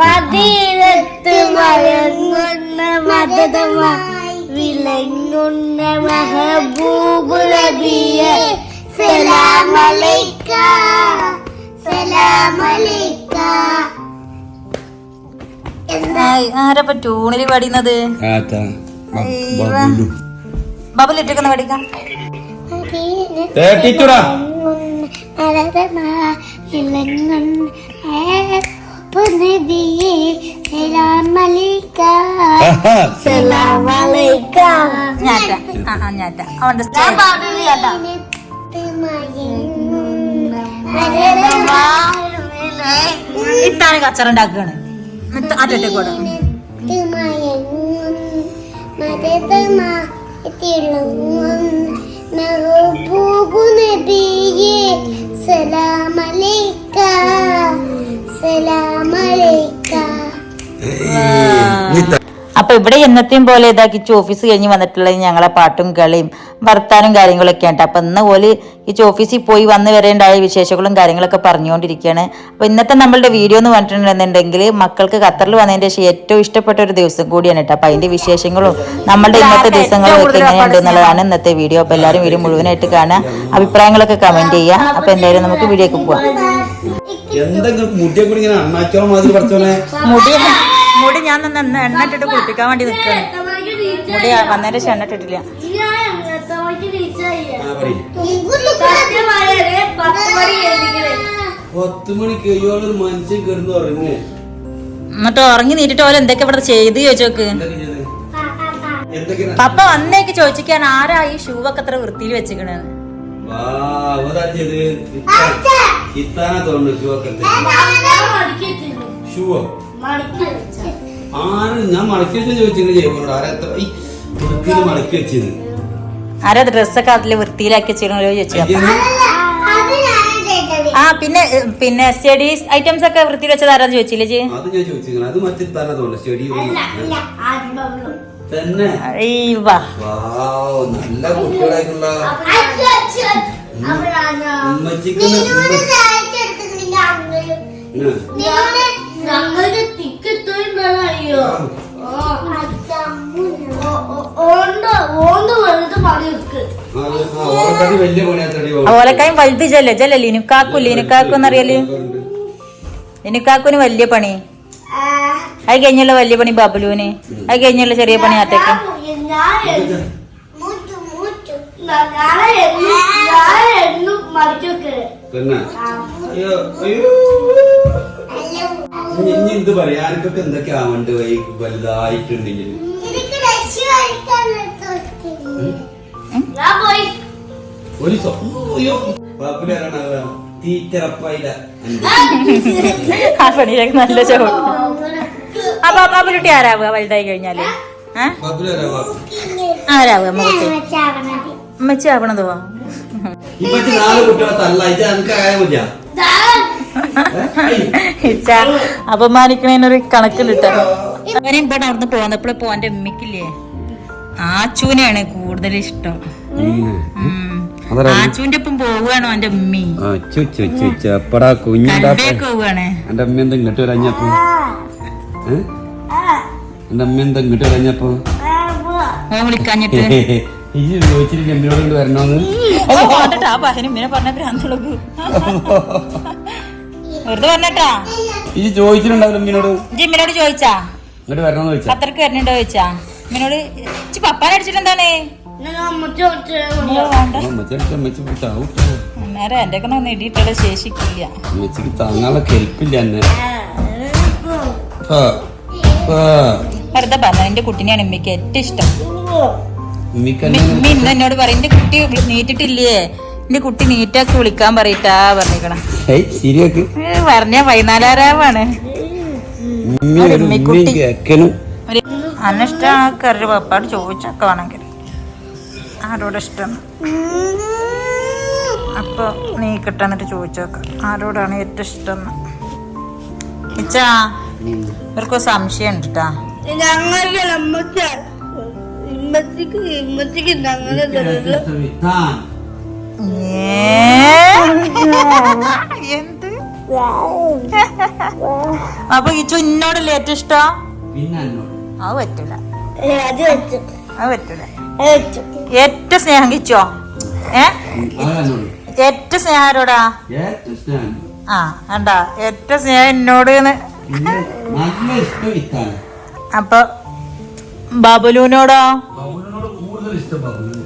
മദീനത്ത് മയങ്ങുന്ന മദതമായി വിളങ്ങുന്ന മഹബൂബുലബിയ സലാമലൈക്ക സലാമലൈക്ക. ആരപ്പ ട്യൂണിൽ പാടിയുന്നത് ബബുൽ ഇട്ടിക്കുന്ന പഠിക്കാം ടീച്ചറാ. ഞാറ്റ ആ ആ ഞാറ്റ അവന്റെ സ്റ്റൈൽ ഇട്ടാണ് കച്ചറ അപ്പൊ ഇവിടെ എന്നത്തെയും പോലെ ഇതാക്കിച്ച് ഓഫീസ് കഴിഞ്ഞ് വന്നിട്ടുള്ളത് ഞങ്ങളെ പാട്ടും കളിയും വർത്താനും കാര്യങ്ങളൊക്കെ ഉണ്ട് അപ്പൊ ഇന്ന് പോലെ ഈ ഓഫീസിൽ പോയി വന്ന് വരേണ്ടായ വിശേഷങ്ങളും കാര്യങ്ങളൊക്കെ പറഞ്ഞുകൊണ്ടിരിക്കുകയാണ്. അപ്പൊ ഇന്നത്തെ നമ്മളുടെ വീഡിയോ എന്ന് പറഞ്ഞിട്ടുണ്ടെന്നുണ്ടെങ്കിൽ മക്കൾക്ക് ഖത്തറിൽ വന്നതിന്റെ ശേഷം ഏറ്റവും ഇഷ്ടപ്പെട്ട ഒരു ദിവസം കൂടിയാണ് കേട്ടോ. അപ്പൊ അതിന്റെ വിശേഷങ്ങളും നമ്മളുടെ ഇന്നത്തെ ദിവസങ്ങളും ഒക്കെ എങ്ങനെയുണ്ട് എന്നുള്ളതാണ് ഇന്നത്തെ വീഡിയോ. അപ്പൊ എല്ലാവരും വീഡിയോ മുഴുവനായിട്ട് കാണുക. അഭിപ്രായങ്ങളൊക്കെ കമന്റ് ചെയ്യുക. അപ്പൊ എന്തായാലും നമുക്ക് വീഡിയോക്ക് പോവാം. എന്തെങ്കിലും മുടിയെ കൂടി ഇങ്ങനെ അണ്ണാച്ചോളം മാതിരി പഠിച്ചോനെ മുടി മുടി ഞാൻ നിന്ന് എണ്ണ ഇട്ടിട്ട് കുളിപ്പിക്കാൻ വേണ്ടി നിൽക്കുകയാണ്. മുടി വന്നതിന്റെ ശേഷം എണ്ണ ഇട്ടിട്ടില്ല. എന്നിട്ട് ഉറങ്ങി നീട്ടിട്ട് ഓല എന്തൊക്കെ ഇവിടെ ചെയ്ത് ചോദിച്ചോക്ക് പപ്പ വന്നേക്ക് ചോദിച്ചിരിക്കാൻ ആരാ ഈ ഷൂ ഒക്കെ അത്ര വൃത്തിയിൽ വെച്ചിക്കണ് വാ അവതാ ചെയ്ത്. ഇത്താനാ തോന്നുന്നു ഷൂ ഒക്കെ ഷൂവോ? ആര്? ഞാൻ മടക്കി വെച്ചു ചോദിച്ചിട്ടുണ്ട് ജൈവനോട് ആരാ എത്ര വൃത്തിയിൽ മടക്കി വെച്ചത്. ആരാ ഡ്രസ്സൊക്കെ അതിൽ വൃത്തിയിലാക്കി ചോദിച്ചു? അയ്യെന്ന് ആ പിന്നെ പിന്നെ സ്റ്റഡീസ് ഐറ്റംസ് ഒക്കെ വൃത്തിയിൽ വെച്ചത് ആരാന്ന് ചോദിച്ചില്ലേ ജി? അത് ഞാൻ ചോദിച്ചിരിക്കണം അത് മറ്റേ സ്റ്റഡി തന്നെ? ഈ വാ വാവ് നല്ല കുട്ടികളായിട്ടുള്ള ഓലക്കായും വലുത് ജല്ല ജല്ല ലിനുക്കാക്കു ലിനുക്കാക്കു എന്നറിയൽ ലിനുക്കാക്കുന് വലിയ പണി. അത് കഴിഞ്ഞുള്ള വലിയ പണി ബബലുവിന്. അത് കഴിഞ്ഞുള്ള ചെറിയ പണി ആത്തേക്ക്. പിന്നെ അയ്യോ അയ്യോ. ഇനി എന്ത് പറയാ. ആർക്കൊക്കെ എന്തൊക്കെ ആവണ്ട് വൈ വലുതായിട്ടുണ്ടെങ്കിൽ ഒരു തീറ്ററപ്പായില്ല ആ പണിയിലേക്ക് നല്ല ചോട്ടി അപ്പൊ ആരാവുക? വലുതായി കഴിഞ്ഞാൽ. ആരാവുക അമ്മച്ചി ആവണതോ. ഇപ്പത്തെ നാല് കുട്ടികളെ തല്ല ഇത് എനിക്ക് ആയ മതിയാ. ഇച്ച അപമാനിക്കണേനൊരു കണക്കിലിട്ട. അവനെ ഇവിടെ അവിടുന്ന് പോന്നപ്പോഴേ പോവാന്റെ ഉമ്മക്കില്ലേ? ആച്ചൂനെയാണ് കൂടുതൽ ഇഷ്ടം. ഉം. ആച്ചൂന്റെ ഒപ്പം പോവുകയാണോ എന്റെ ഉമ്മി. പോവുകയാണ്. എന്റെ അമ്മ എന്താ ഇങ്ങോട്ട് വരാഞ്ഞപ്പോ? എന്റെ അമ്മ എന്താ ഇങ്ങോട്ട് വരാഞ്ഞപ്പോ ഓൻ വിളിക്കാഞ്ഞിട്ട്. ഈ ചോദിച്ചിട്ട് എന്നോട് കൊണ്ട് വരണോന്ന്? പറഞ്ഞ ഭ്രാന്തുള്ളൂ വെറുതെ പറഞ്ഞട്ടാ? ഈ ചോദിച്ചിട്ടുണ്ടാവില്ല അമ്മീനോട് ജിമ്മിനോട് ചോദിച്ചാ? ഇങ്ങോട്ട് വരണോന്ന് ചോദിച്ചാ. അത്രയ്ക്ക് വരുന്നുണ്ടോ ചോദിച്ചാ? അമ്മനോട് ഇച്ചി പപ്പാൻ അടിച്ചിട്ടെന്താണ് എന്റെ ഒക്കെ ഒന്ന് ശേഷിക്കില്ല. അമ്മച്ചിക്ക് താങ്ങാനുള്ള കെൽപ്പില്ല എന്നെ. ആ, ആ. വെറുതെ പറഞ്ഞ എന്റെ കുട്ടീനെയാണ് ഉമ്മയ്ക്ക് ഏറ്റവും ഇഷ്ടം. ഇന്നോട് ഇന്ന് എന്നോട് പറയും എന്റെ കുട്ടി നീറ്റിട്ടില്ലേ എന്റെ കുട്ടി നീറ്റാക്കി വിളിക്കാൻ പറയിട്ടാ പറഞ്ഞിക്കണ. പറഞ്ഞ. കേക്കനും. അന്നിഷ്ടമാക്കരുത് പപ്പാട് ചോദിച്ചൊക്കെ വേണമെങ്കിൽ. ആരോട് ഇഷ്ടം? അപ്പൊ നീ കിട്ടാന്നിട്ട് ചോദിച്ചോക്ക. ആരോടാണ് ഏറ്റവും ഇഷ്ടം? ഇച്ചാ ഇവർക്ക് സംശയം ഉണ്ട് കേട്ടാ ഞങ്ങളുടെ അമ്മച്ച ഇമ്മത്തിക്ക് ഇമ്മച്ചിക്ക് ഞങ്ങളുടെ എന്ത്? അപ്പൊ ഇച്ചു ഇന്നോടല്ലേ ഏറ്റവും ഇഷ്ടം? അത് പറ്റൂല. അത് പറ്റൂല. ഏറ്റവും സ്നേഹം കിച്ചോ? ഏ? ഏറ്റവും സ്നേഹം ആരോടാ? ആ കണ്ടാ. ഏറ്റവും സ്നേഹം എന്നോട് അപ്പൊ ബബുലിനോട് കൂടുതൽ ഇഷ്ടം ബബുലിന്.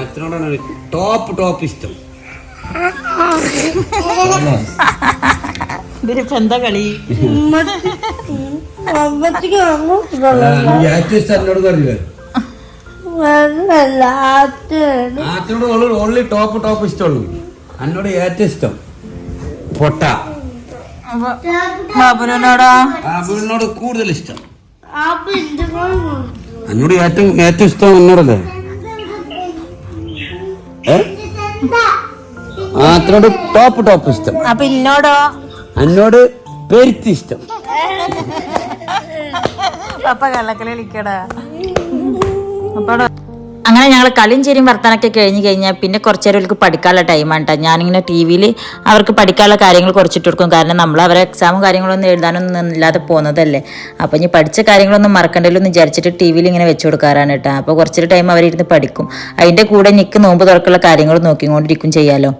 അച്ഛനോടാണ് ടോപ്പ് ടോപ്പ് ഇഷ്ടം. എന്താ കളി? ഓൺലി ടോപ്പ് ടോപ്പ് ഇഷ്ടമുള്ളൂ. അന്നോട് ഏറ്റവും ഇഷ്ടം പൊട്ട. ബബുലിനോട് കൂടുതൽ ഇഷ്ടം. അന്നോട് ഏറ്റവും ഏറ്റവും ഇഷ്ടം എന്നോടല്ലേ ഏ? അച്ഛനോട് ടോപ്പ് ടോപ്പ് ഇഷ്ടം. അപ്പൊ ഇന്നോടോ? എന്നോട് പെരുത്തി ഇഷ്ടം. പപ്പ കള്ളക്കളി കളിക്കടാ. അപ്പാടോ? അങ്ങനെ ഞങ്ങൾ കളിയും ചേരും വർത്താനൊക്കെ കഴിഞ്ഞ് കഴിഞ്ഞാൽ പിന്നെ കുറച്ച് നേരം അവർക്ക് പഠിക്കാനുള്ള ടൈമാണ് കേട്ടോ ഞാനിങ്ങനെ ടി വിയിൽ അവർക്ക് പഠിക്കാനുള്ള കാര്യങ്ങൾ കുറച്ചിട്ട് കൊടുക്കും. കാരണം നമ്മൾ അവരെ എക്സാമും കാര്യങ്ങളൊന്നും എഴുതാനൊന്നും ഇല്ലാതെ പോകുന്നതല്ലേ. അപ്പോൾ ഇനി പഠിച്ച കാര്യങ്ങളൊന്നും മറക്കണ്ടല്ലോ എന്ന് വിചാരിച്ചിട്ട് ടി വിയിൽ ഇങ്ങനെ വെച്ച് കൊടുക്കാറാണ് കേട്ടോ അപ്പോൾ കുറച്ചൊരു ടൈം അവരിരുന്ന് പഠിക്കും. അതിന്റെ കൂടെ നിൽക്ക് നോമ്പ് തുറക്കുള്ള കാര്യങ്ങൾ നോക്കിക്കൊണ്ടിരിക്കും ചെയ്യാലോ.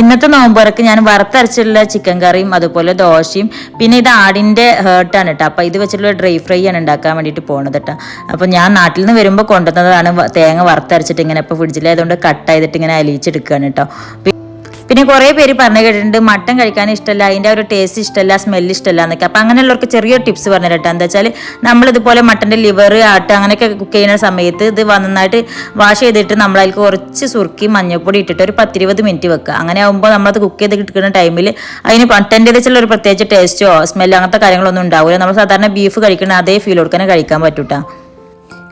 ഇന്നത്തെ നോമ്പുറക്ക് ഞാൻ വറുത്തരച്ചിട്ടുള്ള ചിക്കൻ കറിയും അതുപോലെ ദോശയും. പിന്നെ ഇത് ആടിന്റെ ഹേർട്ടാണ് കേട്ടോ അപ്പോൾ ഇത് വെച്ചിട്ടുള്ള ഡ്രൈ ഫ്രൈ ആണ് ഉണ്ടാക്കാൻ വേണ്ടിയിട്ട് പോണത് കേട്ടോ അപ്പോൾ ഞാൻ നാട്ടിൽ നിന്ന് വരുമ്പോൾ കൊണ്ടുവന്നതാണ് തേങ്ങ വറുത്തരച്ചിട്ട് ഇങ്ങനെ ഇപ്പോൾ ഫ്രിഡ്ജിലായതുകൊണ്ട് കട്ട് ചെയ്തിട്ട് ഇങ്ങനെ അലിയിച്ചെടുക്കുകയാണ് കേട്ടോ പിന്നെ കുറേ പേര് പറഞ്ഞു കേട്ടിട്ടുണ്ട് മട്ടൻ കഴിക്കാൻ ഇഷ്ടമല്ല അതിന്റെ ഒരു ടേസ്റ്റ് ഇഷ്ടമല്ല സ്മെല്ല് ഇഷ്ടമല്ല എന്നൊക്കെ. അപ്പം അങ്ങനെയുള്ളവർക്ക് ചെറിയൊരു ടിപ്സ് പറഞ്ഞു കേട്ടോ എന്താ വെച്ചാൽ നമ്മളിതുപോലെ മട്ടന്റെ ലിവർ ആട്ട് അങ്ങനെയൊക്കെ കുക്ക് ചെയ്യുന്ന സമയത്ത് ഇത് നന്നായിട്ട് വാഷ് ചെയ്തിട്ട് നമ്മൾ അതിൽ കുറച്ച് സുറുക്കി മഞ്ഞൾപ്പൊടി ഇട്ടിട്ട് ഒരു പത്തിരുപത് മിനിറ്റ് വെക്കുക. അങ്ങനെ ആകുമ്പോൾ നമ്മളത് കുക്ക് ചെയ്ത് കിട്ടുന്ന ടൈമിൽ അതിന് മട്ടന്റെ വെച്ചുള്ള ഒരു പ്രത്യേകിച്ച് ടേസ്റ്റോ സ്മെല്ലോ അങ്ങനത്തെ കാര്യങ്ങളൊന്നും ഉണ്ടാവില്ല നമ്മൾ സാധാരണ ബീഫ് കഴിക്കുന്ന അതേ ഫീൽ കൊടുക്കാനേ കഴിക്കാൻ പറ്റൂട്ടാ.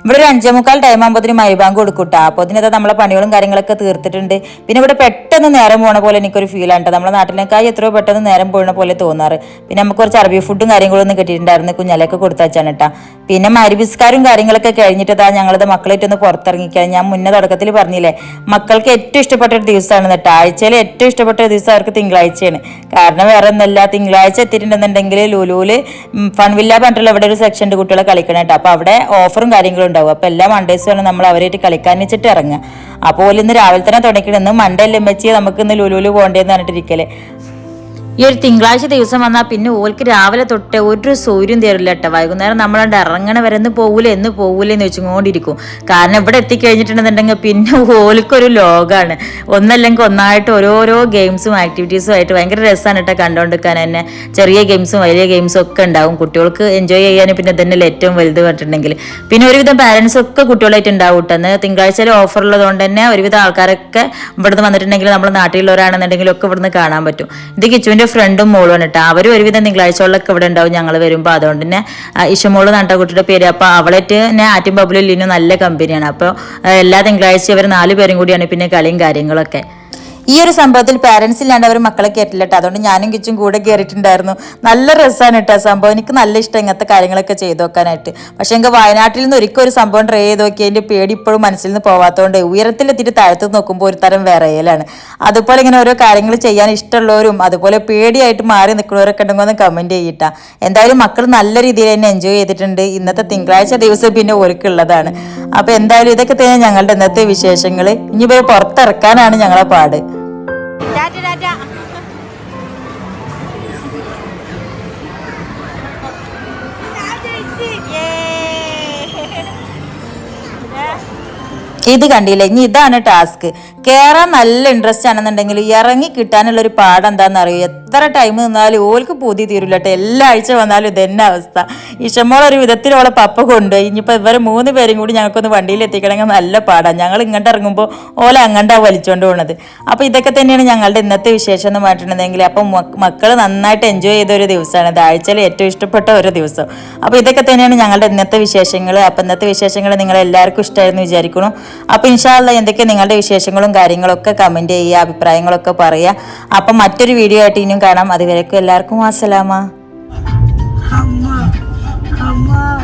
ഇവിടെ ഒരു അഞ്ചേ മുക്കാൽ ടൈം ആകുമ്പോൾ മൈബാങ്ക് കൊടുക്കൂട്ടാ. അപ്പോൾ അതിനകത്ത് നമ്മളെ പണികളും കാര്യങ്ങളൊക്കെ തീർത്തിട്ടുണ്ട്. പിന്നെ ഇവിടെ പെട്ടെന്ന് നേരം പോണ പോലെ എനിക്കൊരു ഫീൽ ആണ്. നമ്മുടെ നാട്ടിലേക്കായി എത്രയോ പെട്ടെന്ന് നേരം പോണ പോലെ തോന്നാറ്. പിന്നെ നമുക്ക് കുറച്ച് അറബി ഫുഡും കാര്യങ്ങളൊന്നും കിട്ടിയിട്ടുണ്ടായിരുന്നു. കുഞ്ഞാലൊക്കെ കൊടുത്തച്ചാണ് കേട്ടാ പിന്നെ മരുബിസ്കാരും കാര്യങ്ങളൊക്കെ കഴിഞ്ഞിട്ട് ഇതാ ഞങ്ങളത് മക്കളായിട്ടൊന്ന് പുറത്തിറങ്ങിക്കാൻ ഞാൻ മുന്നേ തുടക്കത്തിൽ പറഞ്ഞില്ലേ മക്കൾക്ക് ഏറ്റവും ഇഷ്ടപ്പെട്ട ഒരു ദിവസമാണ് കേട്ടോ ആഴ്ചയിൽ ഏറ്റവും ഇഷ്ടപ്പെട്ട ഒരു ദിവസം അവർക്ക് തിങ്കളാഴ്ചയാണ്. കാരണം വേറെ ഒന്നല്ല തിങ്കളാഴ്ച എത്തിയിട്ടുണ്ടെന്നുണ്ടെങ്കിൽ ലുലൂൽ ഫൺവില്ല പറഞ്ഞിട്ടുള്ള ഇവിടെ ഒരു സെക്ഷന്റെ കുട്ടികളെ കളിക്കണം കേട്ടോ അപ്പോൾ അവിടെ ഓഫറും കാര്യങ്ങളും ഉണ്ടാവും. അപ്പോൾ എല്ലാ മണ്ടേഴ്സും നമ്മൾ അവരായിട്ട് കളിക്കാൻ വെച്ചിട്ട് ഇറങ്ങുക. അപ്പോൾ ഇന്ന് രാവിലെ തന്നെ തുടങ്ങിയിട്ട് ഇന്ന് മണ്ടേ വെച്ച് നമുക്ക് ഇന്ന് ലുലുലു പോകേണ്ടതെന്ന് പറഞ്ഞിട്ടിരിക്കൽ ഈ ഒരു തിങ്കളാഴ്ച ദിവസം വന്നാൽ പിന്നെ ഓൽക്ക് രാവിലെ തൊട്ട് ഒരു സൂര്യം തരില്ല കേട്ടോ വൈകുന്നേരം നമ്മളുടെ ഇറങ്ങണ വരെ എന്ന് പോകൂല എന്ന് പോകൂല എന്ന് വെച്ചുകൊണ്ടിരിക്കും. കാരണം ഇവിടെ എത്തിക്കഴിഞ്ഞിട്ടുണ്ടെന്നുണ്ടെങ്കിൽ പിന്നെ ഓൽക്കൊരു ലോകമാണ് ഒന്നല്ലെങ്കിൽ ഒന്നായിട്ട് ഓരോരോ ഗെയിംസും ആക്ടിവിറ്റീസും ആയിട്ട് ഭയങ്കര രസമാണ് കേട്ടോ കണ്ടുകൊണ്ടിരിക്കാൻ തന്നെ. ചെറിയ ഗെയിംസും വലിയ ഗെയിംസും ഒക്കെ ഉണ്ടാവും. കുട്ടികൾക്ക് എൻജോയ് ചെയ്യാൻ പിന്നെ തന്നെയല്ലേ ഏറ്റവും വലുത് പറഞ്ഞിട്ടുണ്ടെങ്കിൽ. പിന്നെ ഒരുവിധം പാരൻസ് ഒക്കെ കുട്ടികളായിട്ട് ഉണ്ടാവും കേട്ടോ അന്ന് തിങ്കളാഴ്ച ഓഫർ ഉള്ളതുകൊണ്ട് തന്നെ ഒരുവിധം ആൾക്കാരൊക്കെ ഇവിടുന്ന് വന്നിട്ടുണ്ടെങ്കിൽ നമ്മൾ നാട്ടിലുള്ളവരാണെന്നുണ്ടെങ്കിലും ഒക്കെ ഇവിടുന്ന് കാണാൻ പറ്റും. ഇത് കിച്ചുവിന്റെ ഫ്രണ്ടും മോളും കേട്ടോ. അവരും ഒരുവിധം തിങ്കളാഴ്ചകളിലൊക്കെ ഇവിടെ ഉണ്ടാവും ഞങ്ങൾ വരുമ്പോൾ അതുകൊണ്ട് തന്നെ ഇഷമോൾ നട്ട കുട്ടിയുടെ പേര് അപ്പോൾ അവളേറ്റ് തന്നെ ആറ്റും ബബിലും ലിനും നല്ല കമ്പനിയാണ് അപ്പോൾ എല്ലാ തിങ്കളാഴ്ച അവർ നാല് പേരും കൂടിയാണ് പിന്നെ കളിയും കാര്യങ്ങളൊക്കെ. ഈ ഒരു സംഭവത്തിൽ പാരൻസ് ഇല്ലാണ്ട് അവർ മക്കളെ കയറ്റില്ല കേട്ടോ അതുകൊണ്ട് ഞാനും കിച്ചും കൂടെ കയറിയിട്ടുണ്ടായിരുന്നു നല്ല രസമാണ് കേട്ടോ സംഭവം. എനിക്ക് നല്ല ഇഷ്ടം ഇങ്ങനത്തെ കാര്യങ്ങളൊക്കെ ചെയ്തു നോക്കാനായിട്ട്. പക്ഷേ എനിക്ക് വയനാട്ടിൽ നിന്ന് ഒരിക്കലും ഒരു സംഭവം ട്രൈ ചെയ്ത് നോക്കി അതിന്റെ പേടി ഇപ്പോഴും മനസ്സിൽ നിന്ന് പോവാത്തതുകൊണ്ട് ഉയരത്തിലെത്തിയിട്ട് താഴത്ത് നോക്കുമ്പോൾ ഒരു തരം വിറയലാണ്. അതുപോലെ ഇങ്ങനെ ഓരോ കാര്യങ്ങൾ ചെയ്യാൻ ഇഷ്ടമുള്ളവരും അതുപോലെ പേടിയായിട്ട് മാറി നിൽക്കുന്നവരൊക്കെ ഉണ്ടെങ്കിൽ ഒന്ന് കമന്റ് ചെയ്യിട്ടാ എന്തായാലും മക്കൾ നല്ല രീതിയിൽ തന്നെ എൻജോയ് ചെയ്തിട്ടുണ്ട്. ഇന്നത്തെ തിങ്കളാഴ്ച ദിവസം പിന്നെ ഒരുക്കുള്ളതാണ് അപ്പോൾ എന്തായാലും ഇതൊക്കെ തന്നെ ഞങ്ങളുടെ ഇന്നത്തെ വിശേഷങ്ങൾ ഇനി പോയി പുറത്തിറക്കാനാണ് ഞങ്ങളെ പാട്. ഇത് കണ്ടില്ലേ? ഇനി ഇതാണ് ടാസ്ക് കയറാൻ നല്ല ഇൻട്രസ്റ്റ് ആണെന്നുണ്ടെങ്കിൽ ഇറങ്ങി കിട്ടാനുള്ള ഒരു പാഠം എന്താണെന്ന് എത്ര ടൈം നിന്നാലും ഓൾക്ക് പൂതി തീരൂല കേട്ടോ എല്ലാ ആഴ്ച വന്നാലും ഇതന്നെ അവസ്ഥ. ഇഷമോൾ ഒരു അവളെ പപ്പ കൊണ്ടുപോയി. ഇനിയിപ്പോൾ ഇവരെ മൂന്ന് പേരും കൂടി ഞങ്ങൾക്കൊന്ന് വണ്ടിയിൽ എത്തിക്കണമെങ്കിൽ നല്ല പാടാണ് ഞങ്ങൾ ഇങ്ങോട്ട് ഇറങ്ങുമ്പോൾ ഓല അങ്ങോട്ടാണ് വലിച്ചുകൊണ്ട് പോണത്. അപ്പോൾ ഇതൊക്കെ തന്നെയാണ് ഞങ്ങളുടെ ഇന്നത്തെ വിശേഷം എന്ന് പറഞ്ഞിട്ടുണ്ടെങ്കിൽ അപ്പം മക്കൾ നന്നായിട്ട് എൻജോയ് ചെയ്ത ഒരു ദിവസമാണ്. ഇത് ആഴ്ചയിൽ ഏറ്റവും ഇഷ്ടപ്പെട്ട ഒരു ദിവസം. അപ്പോൾ ഇതൊക്കെ തന്നെയാണ് ഞങ്ങളുടെ ഇന്നത്തെ വിശേഷങ്ങൾ. അപ്പം ഇന്നത്തെ വിശേഷങ്ങൾ നിങ്ങൾ എല്ലാവർക്കും ഇഷ്ടമായിരുന്നു വിചാരിക്കണം അപ്പോൾ ഇൻഷാല്ല എന്തൊക്കെ നിങ്ങളുടെ വിശേഷങ്ങളും കാര്യങ്ങളൊക്കെ കമന്റ് ചെയ്യുക അഭിപ്രായങ്ങളൊക്കെ പറയുക. അപ്പം മറ്റൊരു വീഡിയോ ആയിട്ട് ഇനിയും കാണാം. അതുവരേക്കും എല്ലാവർക്കും അസലാമ അമ്മ അമ്മ.